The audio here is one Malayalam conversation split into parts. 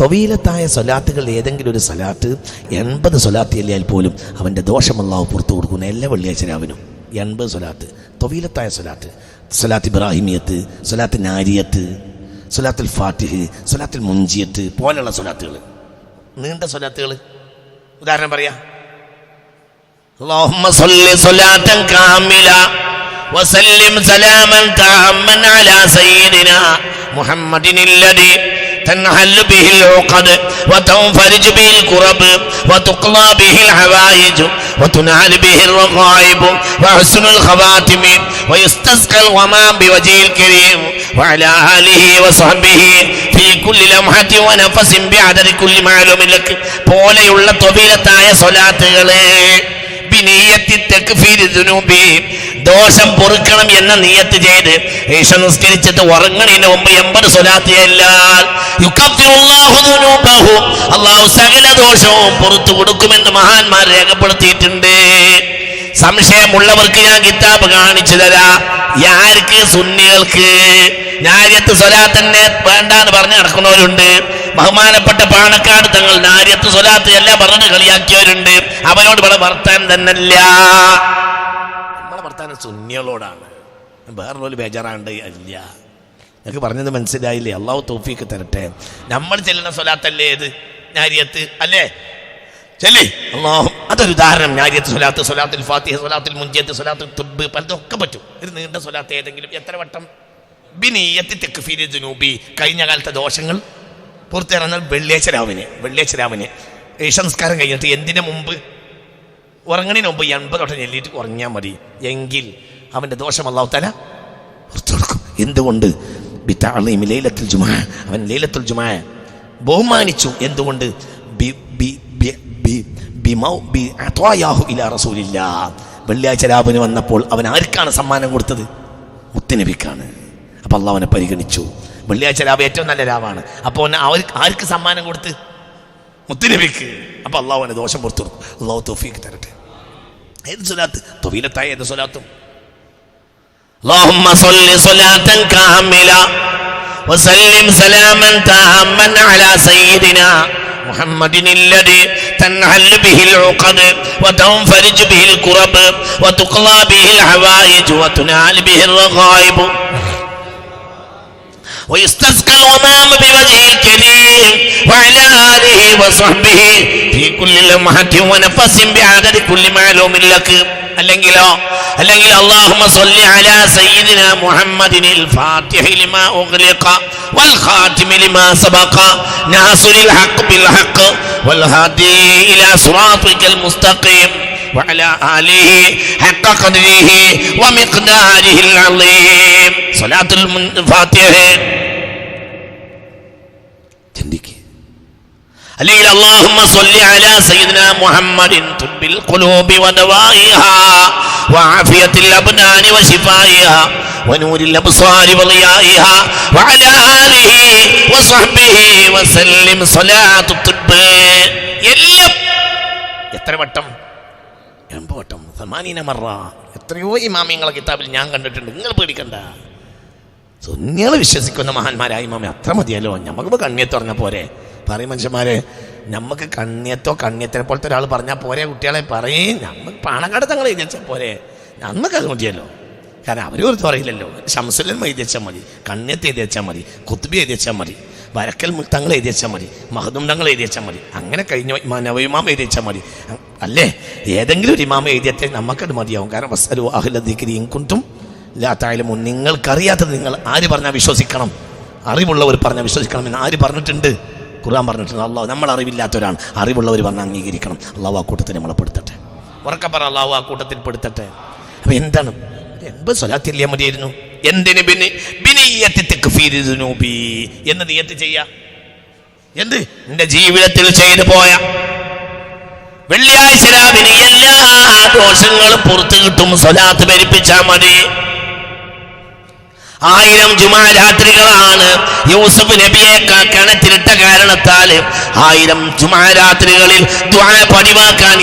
തൊവീലത്തായ സ്വലാത്തുകൾ ഏതെങ്കിലും ഒരു സ്വലാത്ത് എൺപത് സ്വലാത്ത് ചെല്ലിയാൽ പോലും അവൻ്റെ ദോഷമല്ലാവ് പുറത്തു കൊടുക്കുന്ന എല്ലാ വെള്ളിയാഴ്ച രാവിനും എൺപത് സ്വലാത്ത് തൊവീലത്തായ സ്വലാത്ത് സ്വലാത്ത് ഇബ്രാഹിമിയത്ത് സ്വലാത്ത് നാരിയത്ത് സ്വലാത്തുൽ ഫാത്തിഹ് സ്വലാത്തുൽ മുഞ്ചിയത്ത് പോലെയുള്ള സ്വലാത്തുകൾ നീണ്ട സ്വലാത്തുകൾ ഉദാഹരണം പറയാം اللهم صل صلاة كاملة وسلم سلاما تاما على سيدنا محمد الذي تنحل به العقد وتنفرج به الكرب وتقضى به الحوائج وتنال به الرغائب وحسن الخواتم ويستسقى الغمام بوجه الكريم وعلى آله وصحبه في كل لمحة ونفس بعدد كل معلوم لك പോലെയുള്ള തൊബീലത്തായ സ്വലാത്തുകളെ ബിനിയത്തി തക്ഫീരി ദുനൂബി ദോഷം പൊറുക്കണം എന്ന നീയത്ത് ചെയ്ത് ഈശ നിസ്കരിച്ചിട്ട് ഉറങ്ങണതിന് മുമ്പ് എൺപത് സ്വലാത്തിയല്ലാൽ സകല ദോഷവും പുറത്തു കൊടുക്കുമെന്ന് മഹാന്മാർ രേഖപ്പെടുത്തിയിട്ടുണ്ട്. സംശയമുള്ളവർക്ക് ഞാൻ കിതാബ് കാണിച്ചു തരാ. യാർക്ക് സുന്നികൾക്ക്. നാര്യത്ത് സ്വലാത്തന്നെ വേണ്ടാന്ന് പറഞ്ഞു നടക്കുന്നവരുണ്ട്. ബഹുമാനപ്പെട്ട പാണക്കാട് തങ്ങൾ നാര്യത്ത് സ്വലാത്ത് എല്ലാം പറഞ്ഞിട്ട് കളിയാക്കിയവരുണ്ട്. അവരോട് ഇവിടെ വർത്താൻ തന്നല്ല. നമ്മളെ വർത്താനം സുന്നികളോടാണ്. വേറൊരു ബേജാറാണ്ട് അല്ല. എനിക്ക് പറഞ്ഞത് മനസ്സിലായില്ലേ? അള്ളാഹു തോഫിക്ക് തരട്ടെ. നമ്മൾ ചെല്ലുന്ന സ്വലാത്തല്ലേ ഇത്? നാര്യത്ത് അല്ലേ? ചെല്ലി. അള്ളാഹു അതൊരു ഉദാഹരണം. നാര്യത്ത് സ്വലാത്ത് സ്വലാത്തുൽ ഫാത്തിഹ സ്വലാത്തുൽ മുഞ്ചിയത്ത് സ്വലാത്തുൽ തുബ് പലതൊക്കെ പറ്റും. ഒരു നീണ്ട സ്വലാത്ത് ഏതെങ്കിലും. എത്ര വട്ടം? ബിനീയത്തി തെക്കുഫീരി ജുനൂബി കഴിഞ്ഞ കാലത്തെ ദോഷങ്ങൾ പുറത്തിറങ്ങാൻ വെള്ളിയാഴ്ച രാവിനെ വെള്ളിയാഴ്ച രാവിനെ സംസ്കാരം കഴിഞ്ഞിട്ട് എന്തിനു മുമ്പ്? ഉറങ്ങണതിന് മുമ്പ് എൺപത് വട്ടം ചെല്ലിയിട്ട് ഉറങ്ങിയാൽ മതി. എങ്കിൽ അവന്റെ ദോഷം അള്ളാഹു തല പുറത്തു കൊടുക്കും. എന്തുകൊണ്ട്? ബിത്താളീം ലൈലത്തുൽ ജുമാ. അവൻ ലൈലത്തുൽ ജുമാ. ബഹുമാനിച്ചു. എന്തുകൊണ്ട്? വെള്ളിയാഴ്ച രാവിന് വന്നപ്പോൾ അവൻ ആർക്കാണ് സമ്മാനം കൊടുത്തത്? മുത്തനബിക്കാണ്. അപ്പോൾ അള്ളാഹ് അവനെ പരിഗണിച്ചു. വെള്ളിയാഴ്ച രാവ് ഏറ്റവും നല്ല രാവാണ് അപ്പോൾ അവന് അവർ ആർക്ക് സമ്മാനം കൊടുത്ത് മുത്തനബിക്ക് അപ്പോൾ അള്ളാഹു അവനെ ദോഷം പുറത്തു കൊടുക്കും അള്ളാഹു തോഫീക്ക് തരട്ടെ ഏത് സ്വലാത്ത് തൊവീലത്തായ ഏത് സ്വലാത്തും اللهم صل صلاة كاملة وسلم سلاما تاما على سيدنا محمد الذي تنحل به العقد وتنفرج به الكرب وتقضى به الحوائج وتنال به الرغائب ويستسقى الغمام بوجه الكريم وعلى آله وصحبه في كل لمحة ونفس بعدد كل معلوم لك അല്ലെങ്കിലോ അല്ലെങ്കിൽ അള്ളാഹുമ്മ സ്വല്ലി അലാ സയ്യിദിന മുഹമ്മദിൻ الفاتح لما أغلق والخاتم لما سبق ناصر الحق بالحق والهادي إلى صراطك المستقيم وعلى آله حق قدره ومقداره العظيم صلاة الفاتحة ചിന്തിക്കുക അല്ലെങ്കിൽ اللهم صل على سيدنا محمد طب القلوب ودوائها وعافية الأبدان وشفائها ونور الأبصار وضيائها وعلى آله وصحبه وسلم صلاة الطب എല്ലാം എത്ര വട്ടം എൺപത് വട്ടം സമാനീന മറ എത്രയോ ഇമാമിങ്ങളെ കിതാബിൽ ഞാൻ കണ്ടിട്ടുണ്ട് നിങ്ങൾ പേടിക്കണ്ട സുന്നികൾ വിശ്വസിക്കുന്ന മഹാന്മാരായി മാമി അത്ര മതിയല്ലോ. നമുക്ക് കണ്ണിയത്ത് പറഞ്ഞാൽ പോരെ. പറയും മനുഷ്യന്മാരെ നമുക്ക് കണ്ണിയത്തോ കണ്ണിയത്തിനെ പോലത്തെ ഒരാൾ പറഞ്ഞാൽ പോരെ കുട്ടികളെ. പറയും നമുക്ക് പാണക്കാട് തങ്ങൾ എഴുതിച്ചാൽ പോരെ. നമുക്കത് മതിയല്ലോ. കാരണം അവർ ഒരു തുറയില്ലല്ലോ ശംസുലൻ എഴുതിച്ചാൽ മതി കണ്ണിയത്ത് എഴുതി വെച്ചാൽ മതി കുത്തുബി എഴുതി വെച്ചാൽ മതി വരക്കൽ മുത്തങ്ങൾ എഴുതി വെച്ചാൽ മതി മഹദും തങ്ങൾ എഴുതി വെച്ചാൽ മതി അങ്ങനെ കഴിഞ്ഞ നവയുമാം എഴുതി വെച്ചാൽ മതി. അല്ലേ? ഏതെങ്കിലും ഒരു ഇമാമ എഴുതിയത്തെ നമുക്കത് മതിയാവും. കാരണം വസ്സലു അഹ്ലദിക്കരിയും കുന്തും ലാത്തായാലും നിങ്ങൾക്കറിയാത്തത് നിങ്ങൾ ആര് പറഞ്ഞാൽ വിശ്വസിക്കണം? അറിവുള്ളവർ പറഞ്ഞാൽ വിശ്വസിക്കണം എന്ന് ആര് പറഞ്ഞിട്ടുണ്ട്? ഖുർആൻ പറഞ്ഞിട്ടുണ്ട്. അള്ളാഹു നമ്മൾ അറിവില്ലാത്തവരാണ് അറിവുള്ളവർ പറഞ്ഞാൽ അംഗീകരിക്കണം. അള്ളാഹു ആ കൂട്ടത്തിൽ നമ്മളെ പെടുത്തട്ടെ. ഉറക്കെ പറ അള്ളാഹു ആ കൂട്ടത്തിൽ പെടുത്തട്ടെ. അപ്പം എന്താണ്? എൺപത് സ്വലാത്തില്ലേ മതിയായിരുന്നു? എന്തിന് ബിനി ബിനിയത്തി തക്ഫീരി ദുനൂബി. എന്ന് നിയത്ത് ചെയ്യാ? എന്ത്? നിന്റെ ജീവിതത്തിൽ ചെയ്തു പോയ വെള്ളിയാഴ്ച രാവിലെ എല്ലാ ദോഷങ്ങളും പുറത്തു കിട്ടും സ്വലാത്ത് ഭരിപ്പിച്ചാൽ മതി. ആയിരം ജുമാ രാത്രികളാണ് യൂസഫ് നബിയെ കിണറ്റിലിട്ട കാരണത്താൽ ആയിരം ജുമാ രാത്രികളിൽ ദ്വാ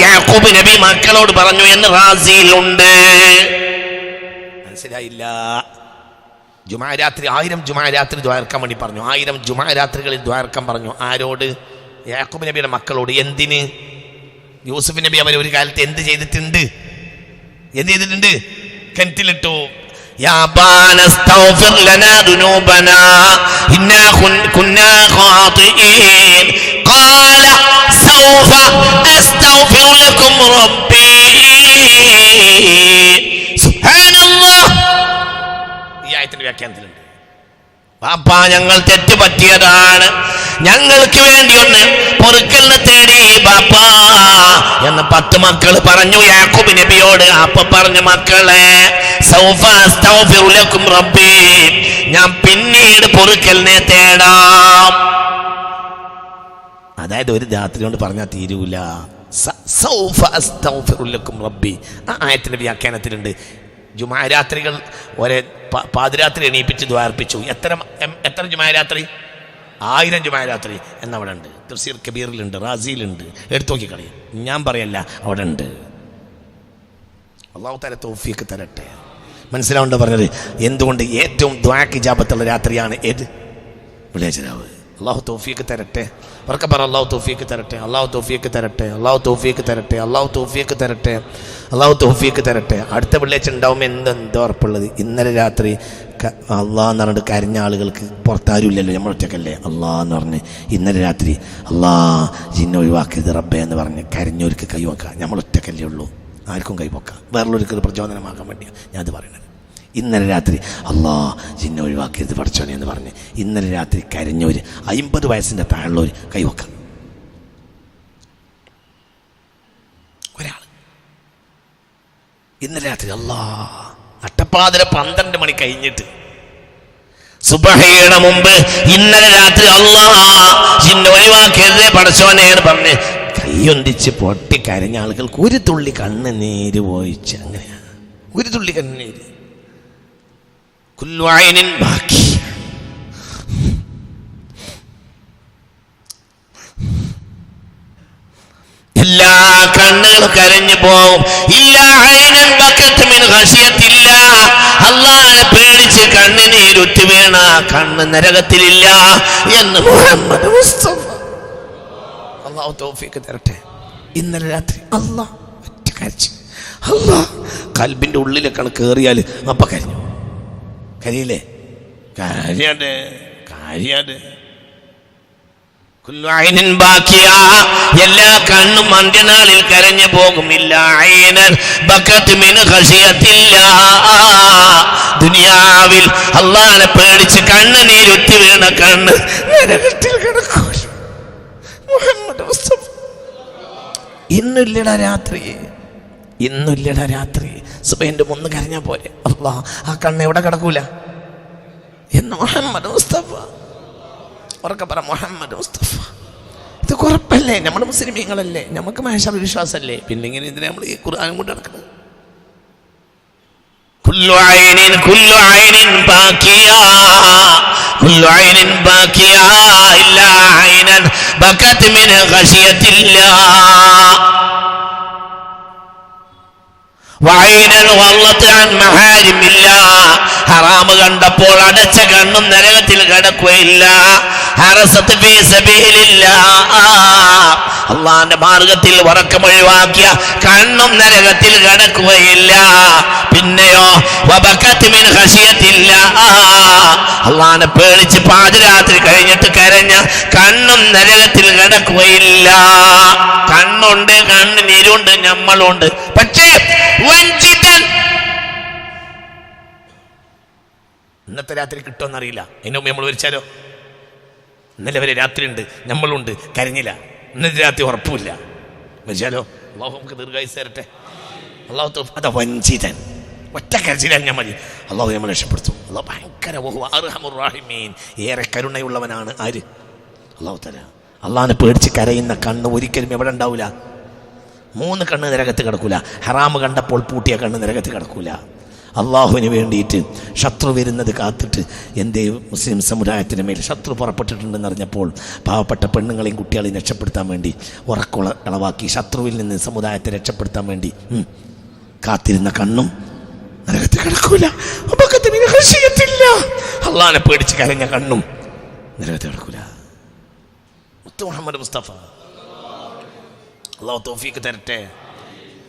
യാക്കൂബ് നബി മക്കളോട് പറഞ്ഞു എന്ന് റാസിയിലുണ്ട് മനസ്സിലായില്ല? ജുമാ രാത്രി ആയിരം ജുമാ രാത്രി ദ്വാരക്കാൻ വേണ്ടി പറഞ്ഞു. ആയിരം ജുമാ രാത്രികളിൽ ദ്വാരക്കാൻ പറഞ്ഞു. ആരോട്? യാക്കൂബ് നബിയുടെ മക്കളോട്. എന്തിന്? യൂസഫ് നബി അവർ ഒരു കാലത്ത് എന്ത് ചെയ്തിട്ടുണ്ട്? എന്ത് ചെയ്തിട്ടുണ്ട്? കിണറ്റിലിട്ടു. يا أبانا استغفر لنا ذنوبنا إنا كن- كنا خاطئين قال سوف أستغفر لكم ربي سبحان الله ഈ ആയത്തിന്റെ വ്യാഖ്യാനത്തിലുണ്ട് പാപ്പാ ഞങ്ങൾ തെറ്റ് പറ്റിയതാണ് ഞങ്ങൾക്ക് വേണ്ടി ഒന്ന് പൊറുക്കലിനെ തേടി ബാപ്പാ എന്ന് പത്ത് മക്കൾ പറഞ്ഞു യാക്കൂബ് നബിയോട് അപ്പൊ പറഞ്ഞു മക്കളെ സൗഫ റബ്ബി ഞാൻ പിന്നീട് പൊറുക്കലിനെ തേടാം. അതായത് ഒരു രാത്രി കൊണ്ട് പറഞ്ഞാൽ തീരൂല. സ- സൗഫ അസ്തഗ്ഫിറു ലക്കും റബ്ബി. ആ ആയത്തിന്റെ വ്യാഖ്യാനത്തിലുണ്ട്. ജുമാരാത്രികൾ ഒരേ പാതിരാത്രി എണീപ്പിച്ച് ദ്വാർപ്പിച്ചു എത്ര എത്ര ജുമാ രാത്രി? ആയിരം ജുമാ രാത്രി എന്നവിടെ ഉണ്ട്. തഫ്സീർ കബീറിലുണ്ട് റാസിയിലുണ്ട്. എടുത്തു നോക്കി കളി. ഞാൻ പറയല്ല അവിടെ ഉണ്ട്. അള്ളാഹു തല തോഫിയൊക്കെ തരട്ടെ. മനസ്സിലാവേണ്ട പറഞ്ഞത്? എന്തുകൊണ്ട് ഏറ്റവും ദ്വാക്ക് ജാപത്തുള്ള രാത്രിയാണ് ഏത്? വെള്ളിയാഴ്ചരാവ് അള്ളാഹു തോഫിയൊക്കെ തരട്ടെ. ഉറക്കെ പറ അള്ളാഹു തോഫിയൊക്കെ തരട്ടെ അള്ളാഹു തോഫിയൊക്കെ തരട്ടെ അള്ളാഹു തോഫിയൊക്കെ തരട്ടെ അള്ളാഹു തോഫിയൊക്കെ തരട്ടെ അള്ളാഹു തോഫിയൊക്കെ തരട്ടെ. അടുത്ത വെള്ളിയാഴ്ച ഉണ്ടാവുമ്പോൾ എന്തെന്തോ ഉറപ്പുള്ളത്? ഇന്നലെ രാത്രി എന്ന് പറഞ്ഞിട്ട് കരഞ്ഞ ആളുകൾക്ക് പുറത്താരും ഇല്ലല്ലോ നമ്മൾ ഒറ്റക്കല്ലേ എന്ന് പറഞ്ഞ് ഇന്നലെ രാത്രി അള്ളാഹ് ജിന്നെ ഒഴിവാക്കരുത് റബ്ബേ എന്ന് പറഞ്ഞ് കരഞ്ഞവർക്ക് കൈവക്കാം നമ്മൾ ഒറ്റക്കല്ലേ ഉള്ളൂ. ആർക്കും കൈവക്കാം വേറുള്ളവർക്ക് ഒരു പ്രചോദനമാക്കാൻ വേണ്ടിയാണ് ഞാനത് പറയുന്നത്. ഇന്നലെ രാത്രി അള്ളാ ജിന്നെ ഒഴിവാക്കിയത് പഠിച്ചോനെ എന്ന് പറഞ്ഞ് ഇന്നലെ രാത്രി കരഞ്ഞവർ അമ്പത് വയസ്സിന്റെ താഴെയുള്ളവർ കൈവക്കാം. ഒരാൾ ഇന്നലെ രാത്രി അല്ലാ നട്ടപ്പാതിര പന്ത്രണ്ട് മണി കഴിഞ്ഞിട്ട്. സുബഹയുടെ മുമ്പ് ഇന്നലെ രാത്രി അല്ലാ ജിന്നെ ഒഴിവാക്കിയത് പഠിച്ചോനെ എന്ന് പറഞ്ഞ് കൈയൊന്തിച്ച് പൊട്ടി കരഞ്ഞ ആളുകൾക്ക് ഒരു തുള്ളി കണ്ണുനീര് പോയിച്ച് അങ്ങനെയാണ്. ഒരു തുള്ളി കണ്ണുനീര്. ബാക്കി. എല്ലാ കണ്ണുകളും കരഞ്ഞു പോവും. ഇല്ല അള്ളാഹനെ പേടിച്ച് കണ്ണിനീരുറ്റി വീണ കണ്ണ് നരകത്തിലില്ല എന്ന് മുഹമ്മദ് അള്ളാഹു തൗഫീക്ക് തരട്ടെ. ഇന്നലെ രാത്രി അള്ളാഹ് ഒറ്റ കരച്ചു അള്ളാഹ് കൽബിന്റെ ഉള്ളിലേക്കാണ് കയറിയാൽ അപ്പ കരഞ്ഞു. കരിയില്ലേ? കാര്യാണ്ട് ബാക്കിയ. എല്ലാ കണ്ണും അന്ത്യനാളിൽ കരഞ്ഞു പോകുമില്ല. ദുനിയാവിൽ അള്ളാനെ പേടിച്ച് കണ്ണുനീരുത്തി വീണ കണ്ണ് നരകത്തിൽ കിടക്കൂല മുഹമ്മദ് ഇന്നില്ലട രാത്രി. ഇന്നില്ലട രാത്രി. സുബൈൻ്റെ മുന്ന് കരഞ്ഞാൽ പോലെ അള്ളാ ആ കണ്ണ് എവിടെ കിടക്കൂല എന്ന് മുഹമ്മദ് മുസ്തഫ ഉറക്കെ പറ മുഹമ്മദ് മുസ്തഫ ഇത് കുഴപ്പല്ലേ നമ്മൾ മുസ്ലിമീങ്ങളല്ലേ നമുക്ക് മഹേഷ വിശ്വാസമല്ലേ പിന്നെ ഇങ്ങനെ എന്തിനാ നമ്മൾ ഈ ഖുർആാനും കൊണ്ട് നടക്കുന്നത് كل عين كل عين باكية كل عين باكية إلا عينا بكت من خشية الله ഹറാമ് കണ്ടപ്പോൾ അടച്ച കണ്ണും നരകത്തിൽ കിടക്കുകയില്ല. അള്ളാന്റെ മാർഗത്തിൽ ഉറക്കമൊഴിവാക്കിയ കണ്ണും നരകത്തിൽ കിടക്കുകയില്ല. പിന്നെയോ ഖശിയത്തില്ല അള്ളാനെ പേടിച്ച് പാതിരാത്രി കഴിഞ്ഞിട്ട് കരഞ്ഞ കണ്ണും നരകത്തിൽ കിടക്കുകയില്ല. കണ്ണുണ്ട് കണ്ണിനിരുണ്ട് നമ്മളുണ്ട് പക്ഷേ വഞ്ചിതൻ. ഇന്നത്തെ രാത്രി കിട്ടുമെന്നറിയില്ല. അതിന് മുമ്പ് നമ്മൾ വിളിച്ചാലോ? ഇന്നലെ വരെ രാത്രി ഉണ്ട് നമ്മളുണ്ട് കരഞ്ഞില്ല. ഇന്നത്തെ രാത്രി ഉറപ്പില്ല വിളിച്ചാലോ? അള്ളാഹു നമുക്ക് ദീർഘായുസ് തരട്ടെ. അള്ളാഹു അതാ വഞ്ചിതൻ. ഒറ്റ കരച്ചിലാൽ ഞാൻ മതി. അള്ളാഹു നമ്മൾ രക്ഷപ്പെടുത്തും. അള്ളാഹു ഭയങ്കര ഏറെ കരുണയുള്ളവനാണ് ആര്? അള്ളാഹു തല അള്ളാഹിനെ പേടിച്ച് കരയുന്ന കണ്ണ് ഒരിക്കലും എവിടെ ഉണ്ടാവില്ല മൂന്ന് കണ്ണ് നിരകത്ത് കിടക്കൂല. ഹറാമ് കണ്ടപ്പോൾ പൂട്ടിയ കണ്ണ് നിരകത്ത് കിടക്കൂല. അള്ളാഹുവിന് വേണ്ടിയിട്ട് ശത്രു വരുന്നത് കാത്തിട്ട് എന്റെ മുസ്ലിം സമുദായത്തിന് മേൽ ശത്രു പുറപ്പെട്ടിട്ടുണ്ടെന്ന് അറിഞ്ഞപ്പോൾ പാവപ്പെട്ട പെണ്ണുങ്ങളെയും കുട്ടികളെയും രക്ഷപ്പെടുത്താൻ വേണ്ടി ഉറക്കുള ഇളവാക്കി ശത്രുവിൽ നിന്ന് സമുദായത്തെ രക്ഷപ്പെടുത്താൻ വേണ്ടി കാത്തിരുന്ന കണ്ണും നരകത്തിൽ കിടക്കൂല. ഖശിയത്തില്ല അള്ളാനെ പേടിച്ച് കരഞ്ഞ കണ്ണും നിരവധി കിടക്കൂല. മുത്തു മുഹമ്മദ് മുസ്തഫ. അള്ളാഹു തോഫീക്ക് തരട്ടെ.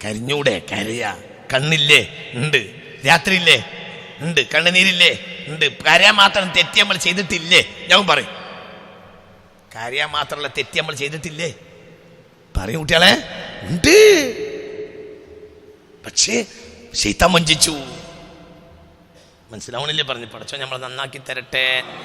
കരിഞ്ഞൂടെ കരയ. കണ്ണില്ലേ? ഉണ്ട്. രാത്രിയില്ലേ? ഉണ്ട്. കണ്ണുനീരില്ലേ? ഉണ്ട്. കരയാൻ മാത്രം തെറ്റി നമ്മൾ ചെയ്തിട്ടില്ലേ? ഞാൻ പറയും. കരയാൻ മാത്രമല്ല തെറ്റി നമ്മൾ ചെയ്തിട്ടില്ലേ? പറയും കുട്ടികളെ. ഉണ്ട്. പക്ഷേ ശീത്തം വഞ്ചിച്ചു. മനസ്സിലാവണില്ലേ? പറഞ്ഞു പടച്ചോ നമ്മൾ നന്നാക്കി തരട്ടെ.